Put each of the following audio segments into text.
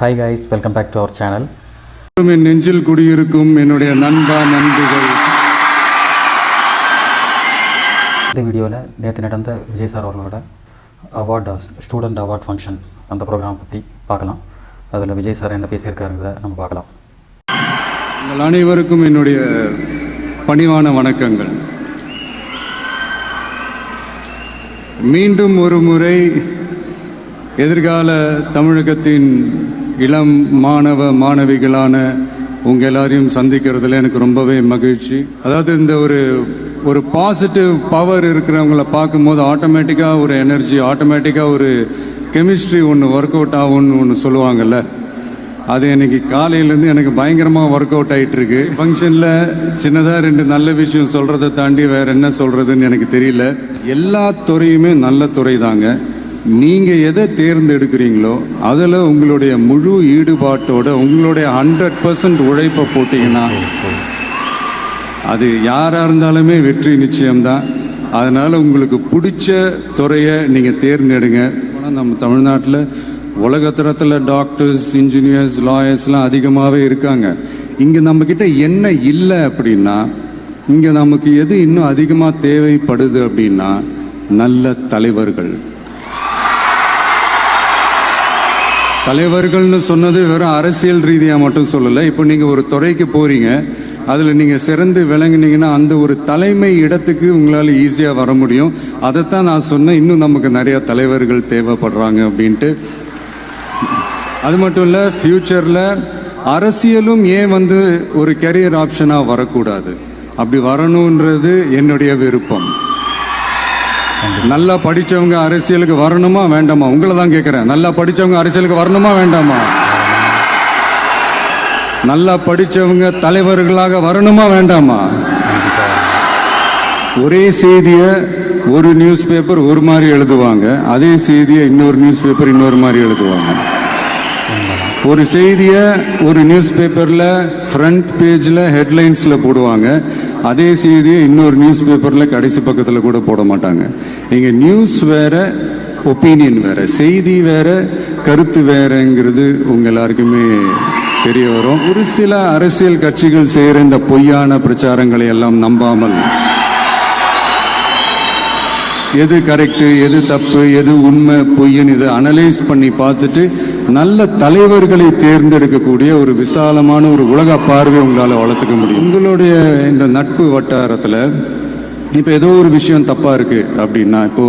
Hi guys welcome back to our channel என் நெஞ்சில் குடியிருக்கும் என்னுடைய நண்பா நண்பிகள். இந்த வீடியோவில் நேற்று நடந்த விஜய் சார் அவர்களோட அவார்டு ஸ்டூடெண்ட் அவார்ட் ஃபங்க்ஷன் அந்த ப்ரோக்ராம் பற்றி பார்க்கலாம். அதில் விஜய் சார் என்ன பேசியிருக்காருங்கிறத நம்ம பார்க்கலாம். உங்கள் அனைவருக்கும் என்னுடைய பணிவான வணக்கங்கள். மீண்டும் ஒரு முறை எதிர்கால தமிழகத்தின் இளம் மாணவ மாணவிகளான உங்க எல்லாரையும் சந்திக்கிறதுல எனக்கு ரொம்பவே மகிழ்ச்சி. அதாவது இந்த ஒரு ஒரு பாசிட்டிவ் பவர் இருக்கிறவங்கள பார்க்கும்போது ஆட்டோமேட்டிக்காக ஒரு எனர்ஜி ஆட்டோமேட்டிக்காக ஒரு கெமிஸ்ட்ரி ஒன்று ஒர்க் அவுட் ஆகும்னு ஒன்று சொல்லுவாங்கல்ல. அது எனக்கு காலையிலேருந்து எனக்கு பயங்கரமாக ஒர்க் அவுட் ஆயிட்டு இருக்கு ஃபங்க்ஷனில் சின்னதாக ரெண்டு நல்ல விஷயம் சொல்கிறத தாண்டி வேற என்ன சொல்கிறதுன்னு எனக்கு தெரியல. எல்லா துறையுமே நல்ல துறை தாங்க நீங்கள் எதை தேர்ந்தெடுக்கிறீங்களோ அதில் உங்களுடைய முழு ஈடுபாட்டோட உங்களுடைய ஹண்ட்ரட் பர்சன்ட் உழைப்பை போட்டிங்கன்னா அது யாராக இருந்தாலுமே வெற்றி நிச்சயம்தான். அதனால் உங்களுக்கு பிடிச்ச துறையை நீங்கள் தேர்ந்தெடுங்க. ஆனால் நம்ம தமிழ்நாட்டில் உலகத்தரத்தில் டாக்டர்ஸ் இன்ஜினியர்ஸ் லாயர்ஸ்லாம் அதிகமாகவே இருக்காங்க. இங்கே நம்மக்கிட்ட என்ன இல்லை அப்படின்னா இங்கே நமக்கு எது இன்னும் அதிகமாக தேவைப்படுது அப்படின்னா நல்ல தலைவர்கள். தலைவர்கள்னு சொன்னது வெறும் அரசியல் ரீதியாக மட்டும் சொல்லலை. இப்போ நீங்கள் ஒரு துறைக்கு போறீங்க. அதில் நீங்கள் சிறந்து விளங்குனீங்கன்னா அந்த ஒரு தலைமை இடத்துக்கு உங்களால் ஈஸியாக வர முடியும். அதைத்தான் நான் சொன்னேன். இன்னும் நமக்கு நிறைய தலைவர்கள் தேவைப்படுறாங்க அப்படின்ட்டு. அது மட்டும் இல்லை ஃப்யூச்சரில் அரசியலும் ஏன் வந்து ஒரு கெரியர் ஆப்ஷனாக வரக்கூடாது? அப்படி வரணுன்றது என்னுடைய விருப்பம். நல்லா படிச்சவங்க அரசியலுக்கு வரணுமா வேண்டாமா? உங்களை தான் கேட்குறேன் நல்லா படிச்சவங்க அரசியலுக்கு வரணுமா வேண்டாமா? நல்லா படிச்சவங்க தலைவர்களாக வரணுமா வேண்டாமா? ஒரே செய்தியை ஒரு நியூஸ் பேப்பர் ஒரு மாதிரி எழுதுவாங்க. அதே செய்தியை இன்னொரு நியூஸ் பேப்பர் இன்னொரு மாதிரி எழுதுவாங்க. ஒரு செய்தியை ஒரு நியூஸ் பேப்பரில் ஃப்ரண்ட் பேஜில் ஹெட்லைன்ஸில் போடுவாங்க. அதே செய்தியை இன்னொரு நியூஸ் பேப்பரில் கடைசி பக்கத்தில் கூட போட மாட்டாங்க. நீங்கள் நியூஸ் வேற ஒப்பீனியன் வேற செய்தி வேற கருத்து வேறங்கிறது உங்க எல்லாருக்குமே தெரிய வரும். ஒரு சில அரசியல் கட்சிகள் செய்கிற இந்த பொய்யான பிரச்சாரங்களை எல்லாம் நம்பாமல் எது கரெக்டு எது தப்பு எது உண்மை பொய்ன்னு இதை அனலைஸ் பண்ணி பார்த்துட்டு நல்ல தலைவர்களை தேர்ந்தெடுக்கக்கூடிய ஒரு விசாலமான ஒரு உலக பார்வை உங்களால் வளர்த்துக்க முடியும். உங்களுடைய இந்த நட்பு வட்டாரத்தில் இப்போ ஏதோ ஒரு விஷயம் தப்பாக இருக்குது அப்படின்னா இப்போ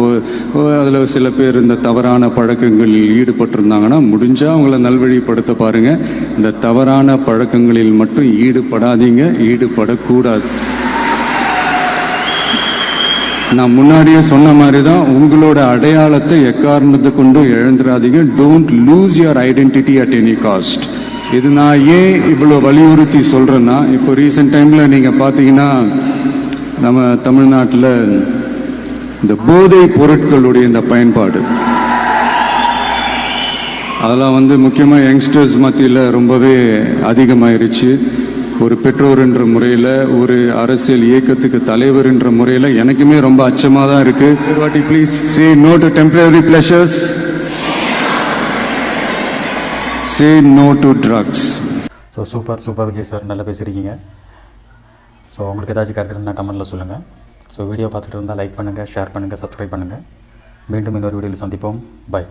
அதில் சில பேர் இந்த தவறான பழக்கங்களில் ஈடுபட்டிருந்தாங்கன்னா முடிஞ்சால் அவங்கள நல்வழிப்படுத்த பாருங்கள் இந்த தவறான பழக்கங்களில் மட்டும் ஈடுபடாதீங்க ஈடுபடக்கூடாது. நான் முன்னாடியே சொன்ன மாதிரி தான் உங்களோட அடையாளத்தை எக்காரணத்தை கொண்டு இழந்துடாதீங்க don't lose your identity at any cost இது நான் ஏன் இவ்வளோ வலியுறுத்தி சொல்கிறேன்னா இப்போ ரீசெண்ட் டைமில் நீங்கள் பார்த்தீங்கன்னா நம்ம தமிழ்நாட்டில் இந்த போதை பொருட்களுடைய இந்த பயன்பாடு. அதெல்லாம் வந்து முக்கியமாக யங்ஸ்டர்ஸ் மத்தியில் ரொம்பவே அதிகமாயிருச்சு. ஒரு பெற்றோர் என்ற முறையில் ஒரு அரசியல் இயக்கத்துக்கு தலைவர் என்ற முறையில் எனக்குமே ரொம்ப அச்சமாக தான் இருக்கு. வாட்டி please say no to temporary pleasures say no to drugs so super super Vijay sir நல்லா பேசியிருக்கீங்க. ஸோ உங்களுக்கு ஏதாச்சும் கருத்து இருந்தால் கமெண்ட்டில் சொல்லுங்கள் ஸோ வீடியோ பார்த்துட்டு இருந்தால் லைக் பண்ணுங்கள் ஷேர் பண்ணுங்கள் சப்ஸ்கிரைப் பண்ணுங்கள் மீண்டும் இன்னொரு வீடியோவில் சந்திப்போம். பை